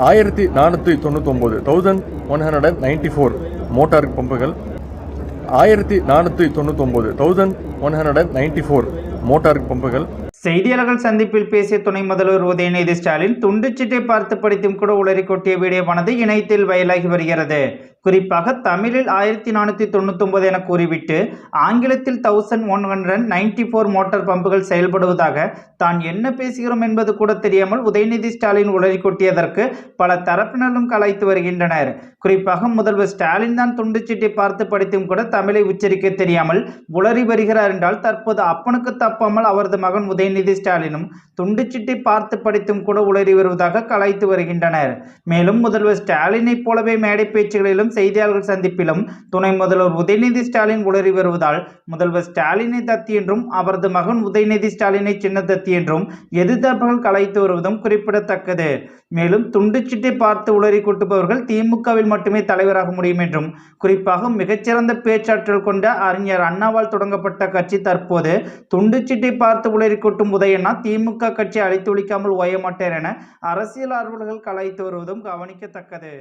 ஆயிரத்தி நானூற்றி தொண்ணூத்தொம்பது thousand one hundred and ninety four motor பம்புகள் ஆயிரத்தி நானூற்றி தொண்ணூத்தொம்பது thousand one hundred and ninety four motor பம்புகள் செய்தியாளர்கள் சந்திப்பில் பேசிய துணை முதல்வர் உதயநிதி ஸ்டாலின் துண்டுச்சீட்டை பார்த்து படித்தும் கூட உளறி கொட்டிய வீடியோவானது இணையத்தில் வயலாகி வருகிறது. குறிப்பாக தமிழில் ஆயிரத்தி நானூற்றி தொண்ணூத்தொம்பது என கூறிவிட்டு ஆங்கிலத்தில் thousand one hundred ninety four motor பம்புகள் செயல்படுவதாக தான் என்ன பேசுகிறோம் என்பது கூட தெரியாமல் உதயநிதி ஸ்டாலின் உளறி கொட்டியதற்கு பல தரப்பினரும் கலாய்த்து வருகின்றனர். குறிப்பாக முதல்வர் ஸ்டாலின் தான் துண்டுச்சீட்டை பார்த்து படித்தும் கூட தமிழை உச்சரிக்க தெரியாமல் உளறி வருகிறார் என்றால் தற்போது அப்பனுக்கு தப்பாமல் அவரது மகன் உதயநிதி ஸ்டாலினும் துண்டுச்சீட்டை பார்த்து படித்தும் கூட உளறி வருவதாக கலாய்த்து வருகின்றனர். மேலும் முதல்வர் ஸ்டாலினைப் போலவே மேடை பேச்சுகளிலும் செய்தியாளர்கள் சந்திப்பிலும் துணை முதல்வர் உதயநிதி ஸ்டாலின் உளறி வருவதால் முதல்வர் ஸ்டாலினை தத்தி என்றும் அவரது மகன் உதயநிதி ஸ்டாலினை சின்ன தத்தி என்றும் எதிர்த்தரப்புகள் கலைத்து வருவதும் குறிப்பிடத்தக்கது. மேலும் துண்டுச்சிட்டை பார்த்து உளறி கொட்டுபவர்கள் திமுகவில் மட்டுமே தலைவராக முடியும் என்றும் குறிப்பாக மிகச்சிறந்த பேச்சாற்றல் கொண்ட அறிஞர் அண்ணாவால் தொடங்கப்பட்ட கட்சி தற்போது துண்டுச்சிட்டை பார்த்து உளறி கொட்டும் உதயண்ணா திமுக கட்சி அழித்தொழிக்காமல் ஓய மாட்டார் என அரசியல் ஆர்வலர்கள் கலைத்து வருவதும் கவனிக்கத்தக்கது.